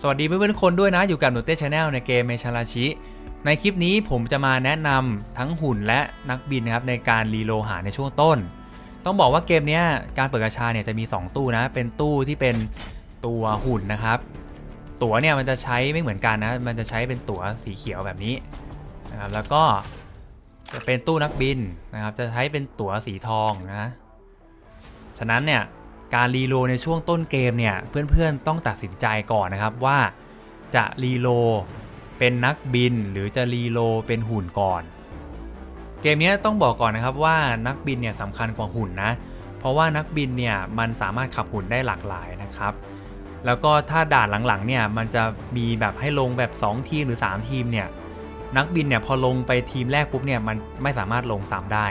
สวัสดีเพื่อนๆคนด้วยนะ อยู่กับหนูเต้ชาแนลในเกมเมชาราชิ ในคลิปนี้ผมจะมาแนะนำทั้งหุ่นและนักบินนะครับในการรีโลหาในช่วงต้น ต้องบอกว่าเกมเนี้ยการเปิดกระชาเนี่ยจะมี 2 ตู้นะ เป็นตู้ที่เป็นตัวหุ่นนะครับ ตั๋วเนี่ยมันจะใช้ไม่เหมือนกันนะ มันจะใช้เป็นตั๋วสีเขียวแบบนี้นะครับ แล้วก็จะเป็นตู้นักบินนะครับ จะใช้เป็นตั๋วสีทองนะ ฉะนั้นเนี่ย การรีโลในช่วงต้นเกมเนี่ยเพื่อนๆต้องตัดสินใจก่อนนะครับว่าจะรีโลเป็นนักบินหรือจะรีโลเป็นหุ่นก่อน เกมนี้ต้องบอกก่อนนะครับว่านักบินเนี่ยสำคัญกว่าหุ่นนะ เพราะว่านักบินเนี่ยมันสามารถขับหุ่นได้หลากหลายนะครับ แล้วก็ถ้าด่านหลังๆเนี่ยมันจะมีแบบให้ลงแบบ 2 ทีมหรือ 3 ทีมเนี่ยนักบินเนี่ยพอลงไปทีมแรกปุ๊บเนี่ยมันไม่สามารถลงซ้ำได้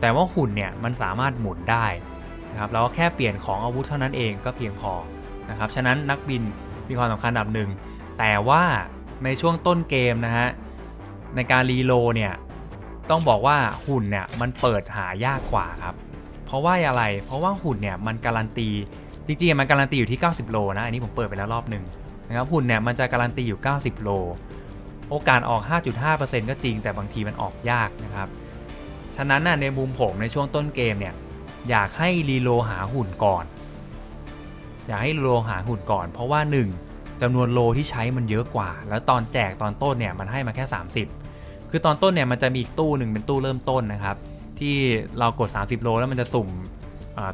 แต่ว่าหุ่นเนี่ยมันสามารถหมุนได้ นะครับเราก็แค่เปลี่ยนของอาวุธเท่านั้นเองก็เพียงพอนะครับฉะนั้นนักบินมีความสำคัญอันดับหนึ่งแต่ว่าในช่วงต้นเกมนะฮะในการรีโลเนี่ยต้องบอกว่าหุ่นเนี่ยมันเปิดหายากกว่าครับเพราะว่าอะไรเพราะว่าหุ่นเนี่ยมันการันตีจริงๆมันการันตีอยู่ที่ 90 โลนะอันนี้ผมเปิดไปแล้วรอบหนึ่งนะครับหุ่นเนี่ยมันจะการันตีอยู่ 90 โล โอกาสออก 5.5%ก็จริงแต่บางทีมันออกยากนะครับ ฉะนั้นนะในมุมผมในช่วงต้นเกมเนี่ย อยากให้รีโลหาหุ่นก่อน อยากให้รีโลหาหุ่นก่อน เพราะว่า 1จำนวนโลที่ใช้มันเยอะกว่า แล้วตอนแจกตอนต้นเนี่ยมันให้มาแค่ 30 คือตอนต้นเนี่ยมันจะมีอีกตู้หนึ่งเป็นตู้เริ่มต้นนะครับ ที่เรากด 30 โลแล้วมันจะสุ่ม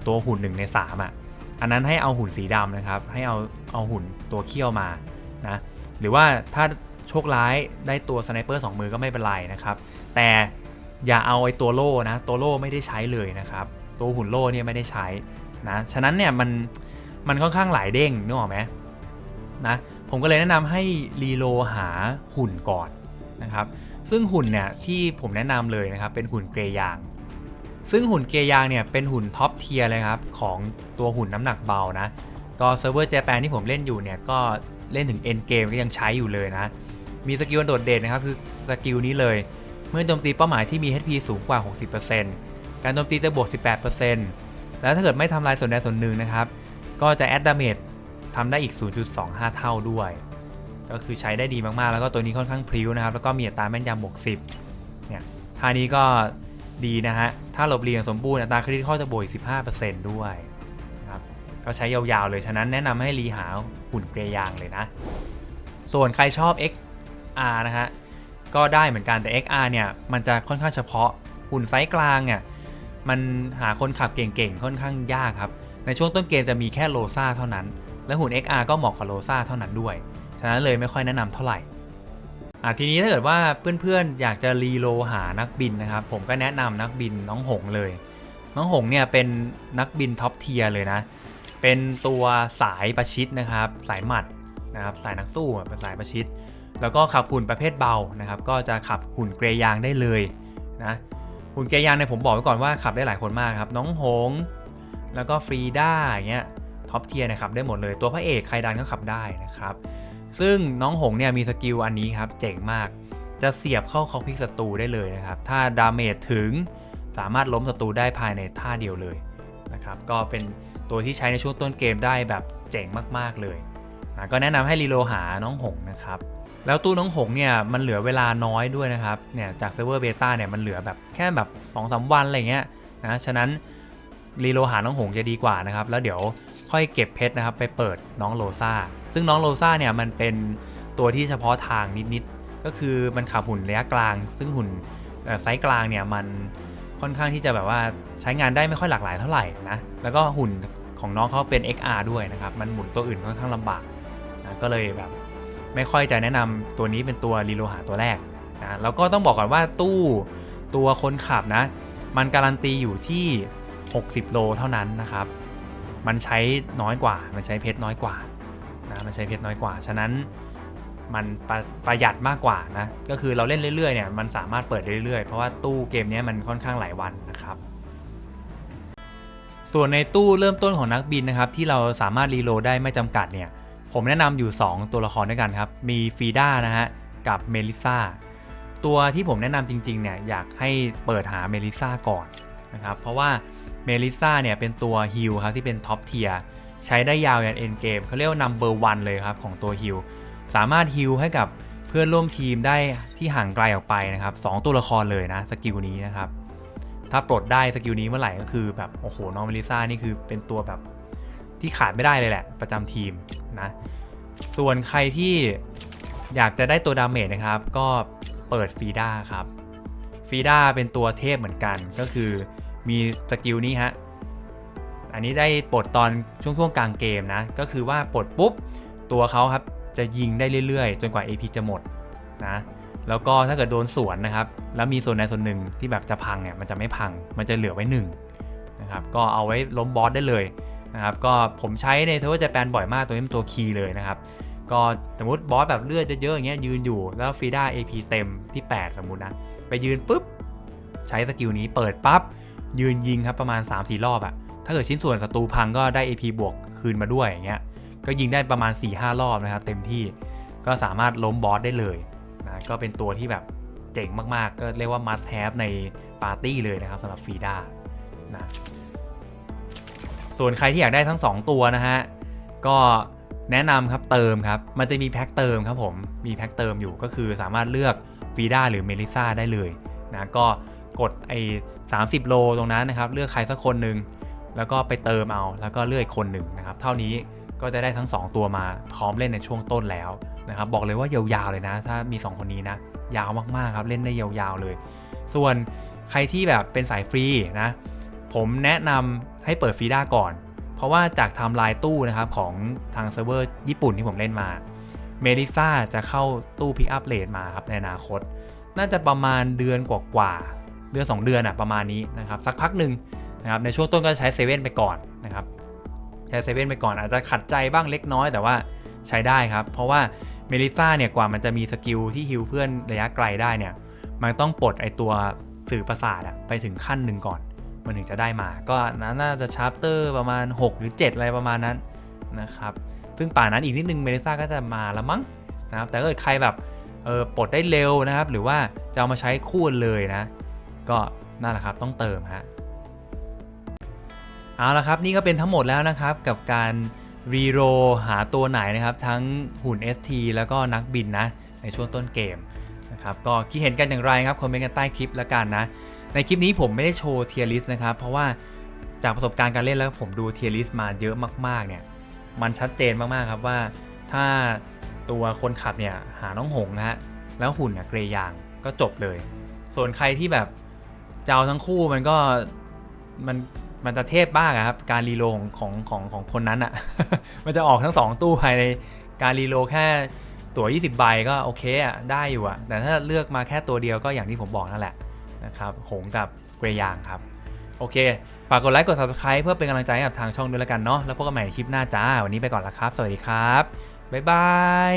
ตัวหุ่น1ใน3อะอันนั้นให้เอาหุ่นสีดำนะครับ ให้เอาเอาหุ่นตัวเขี้ยวมานะหรือว่าถ้าโชคร้ายได้ตัวสไนเปอร์2มือก็ไม่เป็นไรนะครับ แต่อย่าเอาไอ้ตัวโล่นะ ตัวโล่ไม่ได้ใช้เลยนะครับ ตัวหุ่นโล่เนี่ยไม่ได้ใช้นะฉะนั้นเนี่ยมันมันค่อนข้างหลายเด้งนึกออกไหมนะผมก็เลยแนะนำให้รีโลหาหุ่นก่อนนะครับซึ่งหุ่นเนี่ยที่ผมแนะนำเลยนะครับเป็นหุ่นเกรยาง ซึ่งหุ่นเกรยางเนี่ยเป็นหุ่นท็อปเทียร์เลยครับของตัวหุ่นน้ำหนักเบานะก็เซิร์ฟเวอร์เจแปนที่ผมเล่นอยู่เนี่ยก็เล่นถึงเอ็นเกมก็ยังใช้อยู่เลยนะมีสกิลโดดเด่นนะครับคือสกิลนี้เลย เมื่อโจมตีเป้าหมายที่มี HP สูงกว่า 60% การโจมตีจะบวก 18%แล้วถ้าเกิดไม่ทำลายส่วนใดส่วนหนึ่งนะครับ ก็จะแอดดาเมจทำได้อีก 0.25 เท่าด้วย ก็คือใช้ได้ดีมากๆ แล้วก็ตัวนี้ค่อนข้างพริ้วนะครับ แล้วก็มีอัตราแม่นยำบวก 10 เนี่ยท่านี้ก็ดีนะฮะ ถ้าหลบเลียงสมบูรณ์อัตราคริติคอลจะบวกอีก15%ด้วยนะครับ ก็ใช้ยาวๆเลย ฉะนั้นแนะนำให้รีหาหุ่นเกรยางเลยนะ ส่วนใครชอบ XR นะฮะ ก็ได้เหมือนกันแต่ XR เนี่ย มันจะค่อนข้างเฉพาะหุ่นไซส์กลางเนี่ย มันหาคนขับเก่งๆ ค่อนข้างยากครับ ในช่วงต้นเกมจะมีแค่โลซาเท่านั้น และหุ่น XR ก็เหมาะกับโลซาเท่านั้นด้วย ฉะนั้นเลยไม่ค่อยแนะนำเท่าไหร่อะทีนี้ถ้าเกิดว่าเพื่อนๆ อยากจะรีโลหานักบินนะครับ ผมก็แนะนำนักบินน้องหงเลย น้องหงเนี่ยเป็นนักบินท็อปเทียร์เลยนะ เป็นตัวสายประชิดนะครับ สายหมัดนะครับ สายนักสู้เป็นสายประชิด แล้วก็ขับหุ่นประเภทเบานะครับ ก็จะขับหุ่นเกรยางได้เลยนะ หุ่นเกียร์ยางเนี่ยผมบอกไว้ก่อนว่าขับได้หลายคนมากครับ น้องหง แล้วก็ฟรีด้าอย่างเงี้ยท็อปเทียร์นะครับได้หมดเลยตัวพระเอกใครดันก็ขับได้นะครับ ซึ่งน้องหงเนี่ยมีสกิลอันนี้ครับ เจ๋งมากจะเสียบเข้าคอกพิกศัตรูได้เลยนะครับ ถ้าดาเมจถึงสามารถล้มศัตรูได้ภายในท่าเดียวเลยนะครับ ก็เป็นตัวที่ใช้ในช่วงต้นเกมได้แบบเจ๋งมากๆเลยนะก็แนะนำให้รีโลหาน้องหงนะครับ แล้วตู้น้องหงเนี่ยมันเหลือเวลาน้อยด้วยนะครับเนี่ยจากเซิร์ฟเวอร์เบต้าเนี่ยมันเหลือแบบแค่แบบ2อสวันอะไรเงี้ยนะฉะนั้นรีโลหาน้องหงจะดีกว่านะครับ แล้วเดี๋ยวค่อยเก็บเพชรนะครับไปเปิดน้องโลซาซึ่งน้องโลซาเนี่ยมันเป็นตัวที่เฉพาะทางนิดๆก็คือมันขับหุ่นระยะกลาง ซึ่งหุ่นไซส์กลางเนี่ยมันค่อนข้างที่จะแบบว่าใช้งานได้ไม่ค่อยหลากหลายเท่าไหร่นะแล้วก็หุ่นของน้องเขาเป็น XR ด้วยนะครับ มันหมุนตัวอื่นค่อนข้างลำบากนะก็เลยแบบ ไม่ค่อยจะแนะนำตัวนี้เป็นตัวรีโลหาตัวแรกนะแล้วก็ต้องบอกก่อนว่าตู้ตัวคนขับนะ มันการันตีอยู่ที่ 60 โลเท่านั้นนะครับ มันใช้น้อยกว่า มันใช้เพชรน้อยกว่านะมันใช้เพชรน้อยกว่า ฉะนั้นมันประประหยัดมากกว่านะ ก็คือเราเล่นเรื่อยๆเนี่ยมันสามารถเปิดเรื่อยๆ เพราะว่าตู้เกมนี้มันค่อนข้างหลายวันนะครับ ส่วนในตู้เริ่มต้นของนักบินนะครับ ที่เราสามารถรีโหลดได้ไม่จำกัดเนี่ย ผมแนะนำอยู่ 2 ตัวละครด้วยกันครับ มีฟีด้านะฮะ กับเมลิซาตัวที่ผมแนะนำจริงๆเนี่ยอยากให้เปิดหาเมลิซาก่อนนะครับ เพราะว่าเมลิซาเนี่ยเป็นตัวฮิลครับที่เป็นท็อปเทียร์ใช้ได้ยาวยันเอ็นเกมเขาเรียกว่า number one เลยครับของตัวฮิลสามารถฮิลให้กับเพื่อนร่วมทีมได้ที่ห่างไกลออกไปนะครับสองตัวละครเลยนะสกิลนี้นะครับถ้าปลดได้สกิลนี้เมื่อไหร่ก็คือแบบโอ้โหน้องเมลิซ่านี่คือเป็นตัวแบบ ที่ขาดไม่ได้เลยแหละ ประจำทีมนะ ส่วนใครที่อยากจะได้ตัวดาเมจนะครับ ก็เปิดฟีด้าครับฟีด้าเป็นตัวเทพเหมือนกัน ก็คือมีสกิลนี้ฮะ อันนี้ได้ปลดตอนช่วงช่วงกลางเกมนะ ก็คือว่าปลดปุ๊บ ตัวเขาครับจะยิงได้เรื่อยๆ จนกว่า AP จะหมดนะ แล้วก็ถ้าเกิดโดนสวนนะครับ แล้วมีส่วนใดส่วนหนึ่งที่แบบจะพังเนี่ยมันจะไม่พัง มันจะเหลือไว้หนึ่งนะครับ ก็เอาไว้ล้มบอสได้เลย นะครับก็ผมใช้ในเทอร์จแปนบ่อยมากตัวนี้เป็นตัวคีย์เลยนะครับ ก็สมมติบอสแบบเลือดเยอะๆอย่างเงี้ยยืนอยู่แล้วฟีด้า AP เต็มที่ 8 สมมุตินะ ไปยืนปุ๊บ ใช้สกิลนี้เปิดปั๊บ ยืนยิงครับประมาณ 3-4 รอบอะถ้าเกิดชิ้นส่วนศัตรูพังก็ได้ AP บวกคืนมาด้วยอย่างเงี้ยก็ยิงได้ประมาณ 4-5 รอบนะครับเต็มที่ก็สามารถล้มบอสได้เลยนะก็เป็นตัวที่แบบเจ๋งมากๆ ก็เรียกว่า must have ในปาร์ตี้เลยนะครับสำหรับฟีด้านะ ส่วนใครที่อยากได้ทั้ง 2 ตัวนะฮะ ก็แนะนำครับเติมครับ มันจะมีแพ็คเติมครับผม มีแพ็คเติมอยู่ก็คือสามารถเลือกฟีด้าหรือเมลิซ่าได้เลยนะก็กดไอ้30โลตรงนั้นนะครับ เลือกใครสักคนหนึ่งแล้วก็ไปเติมเอาแล้วก็เลือกอีกคนหนึ่งนะครับ เท่านี้ก็จะได้ทั้ง 2 ตัวมาพร้อมเล่นในช่วงต้นแล้วนะครับ บอกเลยว่ายาวๆเลยนะ ถ้ามี 2 คนนี้นะ ยาวมากๆครับเล่นได้ยาวๆเลย ส่วนใครที่แบบเป็นสายฟรีนะ ผมแนะนำให้เปิดฟีด้าก่อน เพราะว่าจากไทม์ไลน์ตู้นะครับของทางเซิร์ฟเวอร์ญี่ปุ่นที่ผมเล่นมาเมดิซ่าจะเข้าตู้พิกอัพเลทมาครับในอนาคต น่าจะประมาณเดือนกว่าๆเดือน 2 เดือนอะประมาณนี้นะครับสักพักหนึ่งนะครับในช่วงต้นก็ใช้เซเว่นไปก่อนนะครับใช้เซเว่นไปก่อนอาจจะขัดใจบ้างเล็กน้อยแต่ว่าใช้ได้ครับ เพราะว่าเมลิซ่าเนี่ยกว่ามันจะมีสกิลที่ฮิวเพื่อนระยะไกลได้เนี่ยมันต้องปลดไอตัวสื่อประสาทอะไปถึงขั้นหนึ่งก่อน มันถึงจะได้มา ก็น่าจะชาร์ปเตอร์ประมาณ 6 หรือ 7 อะไรประมาณนั้นนะครับ ซึ่งป่านั้นอีกนิดนึงเมลิซ่าก็จะมาล้วมั้งนะครับ แต่ถ้าเกิดใครแบบเออปลดได้เร็วนะครับ หรือว่าจะเอามาใช้คู่กันเลยนะ ก็นั่นแหละครับต้องเติมฮะ เอาละครับนี่ก็เป็นทั้งหมดแล้วนะครับกับการรีโรหาตัวไหนนะครับ ทั้งหุ่น ST แล้วก็นักบินนะ ในช่วงต้นเกมนะครับก็คิดเห็นกันอย่างไรครับคอมเมนต์กันใต้คลิปแล้วกันนะ ในคลิปนี้ผมไม่ได้โชว์เทียร์ลิสนะครับ เพราะว่าจากประสบการณ์การเล่นแล้วผมดูเทียร์ลิสมาเยอะมากๆเนี่ย มันชัดเจนมากๆครับว่าถ้าตัวคนขับเนี่ยหาน้องหงนะฮะแล้วหุ่นเนี่ยเกรยางก็จบเลย ส่วนใครที่แบบจะเอาทั้งคู่มันก็มันมันจะเทพบ้างครับการรีโลของของของของคนนั้นอะมันจะออกทั้ง 2 ตู้ภายในการรีโลแค่ตั๋ว 20 ใบก็โอเคอะได้อยู่อะแต่ถ้าเลือกมาแค่ตัวเดียวก็อย่างที่ผมบอกนั่นแหละ นะครับหงกับเกรยางครับ โอเค ฝากกดไลค์กด subscribe เพื่อเป็นกำลังใจให้กับทางช่องด้วยแล้วกันเนาะแล้วพบกันใหม่ในคลิปหน้าจ้า วันนี้ไปก่อนละครับ สวัสดีครับ บ๊ายบาย